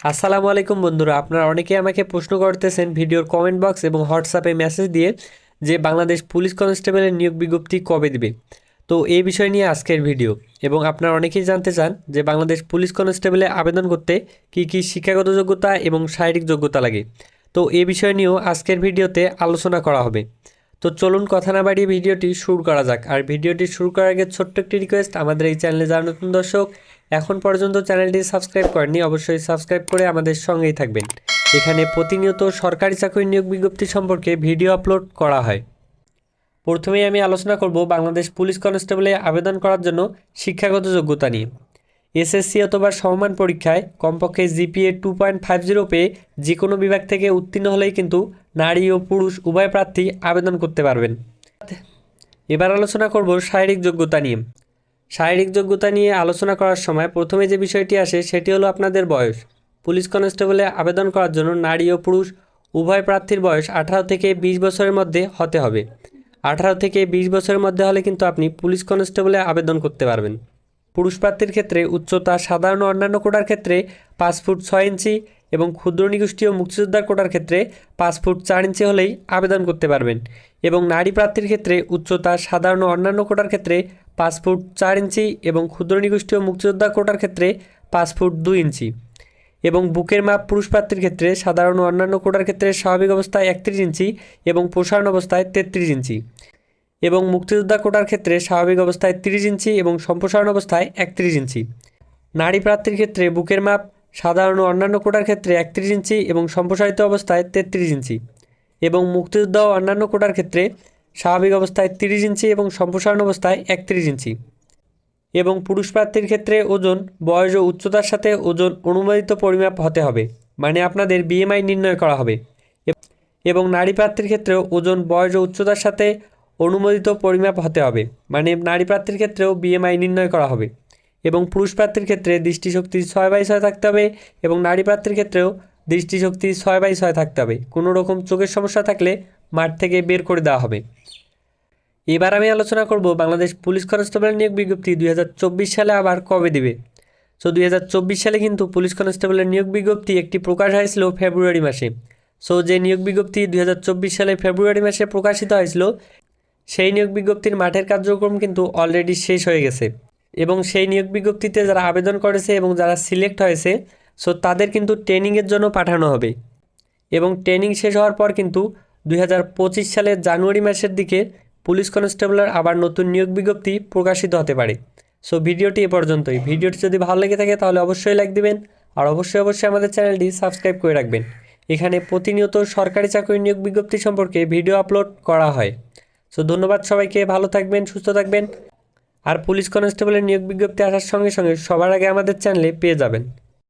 আসসালামু আলাইকুম বন্ধুরা, আপনারা অনেকেই আমাকে প্রশ্ন করতেছেন ভিডিওর কমেন্ট বক্স এবং হোয়াটসঅ্যাপে মেসেজ দিয়ে যে বাংলাদেশ পুলিশ কনস্টেবলের নিয়োগ বিজ্ঞপ্তি কবে দিবে। তো এই বিষয় নিয়ে আজকের ভিডিও এবং আপনারা অনেকেই জানতে চান যে বাংলাদেশ পুলিশ কনস্টেবলে আবেদন করতে কী কী শিক্ষাগত যোগ্যতা এবং শারীরিক যোগ্যতা লাগে। তো এই বিষয় নিয়েও আজকের ভিডিওতে আলোচনা করা হবে। তো চলুন কথা না বাড়িয়ে ভিডিওটি শুরু করা যাক। আর ভিডিওটি শুরু করার আগে ছোট্ট একটি রিকোয়েস্ট আমাদের এই চ্যানেলে যারা নতুন দর্শক, এখন পর্যন্ত চ্যানেলটি সাবস্ক্রাইব করেননি, অবশ্যই সাবস্ক্রাইব করে আমাদের সঙ্গেই থাকবেন। এখানে প্রতিনিয়ত সরকারি চাকরি নিয়োগ বিজ্ঞপ্তি সম্পর্কে ভিডিও আপলোড করা হয়। প্রথমেই আমি আলোচনা করব বাংলাদেশ পুলিশ কনস্টেবলে আবেদন করার জন্য শিক্ষাগত যোগ্যতা নিয়ে। এসএসসি অথবা সমমান পরীক্ষায় কমপক্ষে GPA two point five zero পেয়ে যে কোনো বিভাগ থেকে উত্তীর্ণ হলেই কিন্তু নারী ও পুরুষ উভয় প্রার্থী আবেদন করতে পারবেন। এবার আলোচনা করব শারীরিক যোগ্যতা নিয়ে। শারীরিক যোগ্যতা নিয়ে আলোচনা করার সময় প্রথমে যে বিষয়টি আসে সেটি হলো আপনাদের বয়স। পুলিশ কনস্টেবলে আবেদন করার জন্য নারী ও পুরুষ উভয় প্রার্থীর বয়স আঠারো থেকে বিশ বছরের মধ্যে হতে হবে। আঠারো থেকে বিশ বছরের মধ্যে হলে কিন্তু আপনি পুলিশ কনস্টেবলে আবেদন করতে পারবেন। পুরুষ প্রার্থীর ক্ষেত্রে উচ্চতা সাধারণ অন্যান্য কোটার ক্ষেত্রে পাঁচ ফুট ছয় ইঞ্চি এবং ক্ষুদ্র নিগোষ্ঠী ও মুক্তিযোদ্ধার কোটার ক্ষেত্রে পাঁচ ফুট চার ইঞ্চি হলেই আবেদন করতে পারবেন এবং নারী প্রার্থীর ক্ষেত্রে উচ্চতা সাধারণ অন্যান্য কোটার ক্ষেত্রে পাঁচ ফুট চার ইঞ্চি এবং ক্ষুদ্র নিগোষ্ঠী ও মুক্তিযোদ্ধা কোটার ক্ষেত্রে পাঁচ ফুট দুই ইঞ্চি এবং বুকের মাপ পুরুষ প্রার্থীর ক্ষেত্রে সাধারণ অন্যান্য কোটার ক্ষেত্রে স্বাভাবিক অবস্থায় একত্রিশ ইঞ্চি এবং প্রসারণ অবস্থায় তেত্রিশ ইঞ্চি এবং মুক্তিযোদ্ধা কোটার ক্ষেত্রে স্বাভাবিক অবস্থায় তিরিশ ইঞ্চি এবং সম্প্রসারণ অবস্থায় একত্রিশ ইঞ্চি। নারী প্রার্থীর ক্ষেত্রে বুকের মাপ সাধারণ অন্যান্য কোটার ক্ষেত্রে একত্রিশ ইঞ্চি এবং সম্প্রসারিত অবস্থায় তেত্রিশ ইঞ্চি এবং মুক্তিযোদ্ধা ও অন্যান্য কোটার ক্ষেত্রে স্বাভাবিক অবস্থায় তিরিশ ইঞ্চি এবং সম্প্রসারণ অবস্থায় একত্রিশ ইঞ্চি এবং পুরুষ প্রার্থীর ক্ষেত্রে ওজন, বয়স ও উচ্চতার সাথে ওজন অনুমোদিত পরিমাপ হতে হবে মানে আপনাদের বিএমআই নির্ণয় করা হবে। এবং নারী প্রার্থীর ক্ষেত্রেও ওজন, বয়স ও উচ্চতার সাথে অনুমোদিত পরিমাপ হতে হবে মানে নারী প্রার্থীর ক্ষেত্রেও বিএমআই নির্ণয় করা হবে। এবং পুরুষ প্রার্থীর ক্ষেত্রে দৃষ্টিশক্তি ছয় বাই ছয় থাকতে হবে এবং নারী প্রার্থীর ক্ষেত্রেও দৃষ্টিশক্তি ছয় বাই ছয় থাকতে হবে। কোনো রকম চোখের সমস্যা থাকলে মাঠ থেকে বের করে দেওয়া হবে। এবার আমি আলোচনা করব বাংলাদেশ পুলিশ কনস্টেবল নিয়োগ বিজ্ঞপ্তি দুই হাজার চব্বিশ সালে আবার কবে দেবে? সো দুই হাজার চব্বিশ সালে কিন্তু পুলিশ কনস্টেবলের নিয়োগ বিজ্ঞপ্তি একটি প্রকাশ হয়েছিল ফেব্রুয়ারি মাসে। সো যে নিয়োগ বিজ্ঞপ্তি দুই হাজার চব্বিশ সালে ফেব্রুয়ারি মাসে প্রকাশিত হয়েছিল, সেই নিয়োগ বিজ্ঞপ্তির মাঠের কার্যক্রম কিন্তু অলরেডি শেষ হয়ে গেছে। এবং সেই নিয়োগ বিজ্ঞপ্তিতে যারা আবেদন করেছে এবং যারা সিলেক্ট হয়েছে সো তাদের কিন্তু ট্রেনিংয়ের জন্য পাঠানো হবে। এবং ট্রেনিং শেষ হওয়ার পর কিন্তু দুই হাজার পঁচিশ সালের জানুয়ারি মাসের দিকে পুলিশ কনস্টেবলের আবার নতুন নিয়োগ বিজ্ঞপ্তি প্রকাশিত হতে পারে। সো ভিডিওটি এ পর্যন্তই। ভিডিওটি যদি ভালো লেগে থাকে তাহলে অবশ্যই লাইক দিবেন আর অবশ্যই অবশ্যই আমাদের চ্যানেলটি সাবস্ক্রাইব করে রাখবেন। এখানে প্রতিনিয়ত সরকারি চাকরি নিয়োগ বিজ্ঞপ্তি সম্পর্কে ভিডিও আপলোড করা হয়। সো ধন্যবাদ সবাইকে। ভালো থাকবেন, সুস্থ থাকবেন। আর পুলিশ কনস্টেবলের নিয়োগ বিজ্ঞপ্তি আসার সঙ্গে সঙ্গে সবার আগে আমাদের চ্যানেলে পেয়ে যাবেন।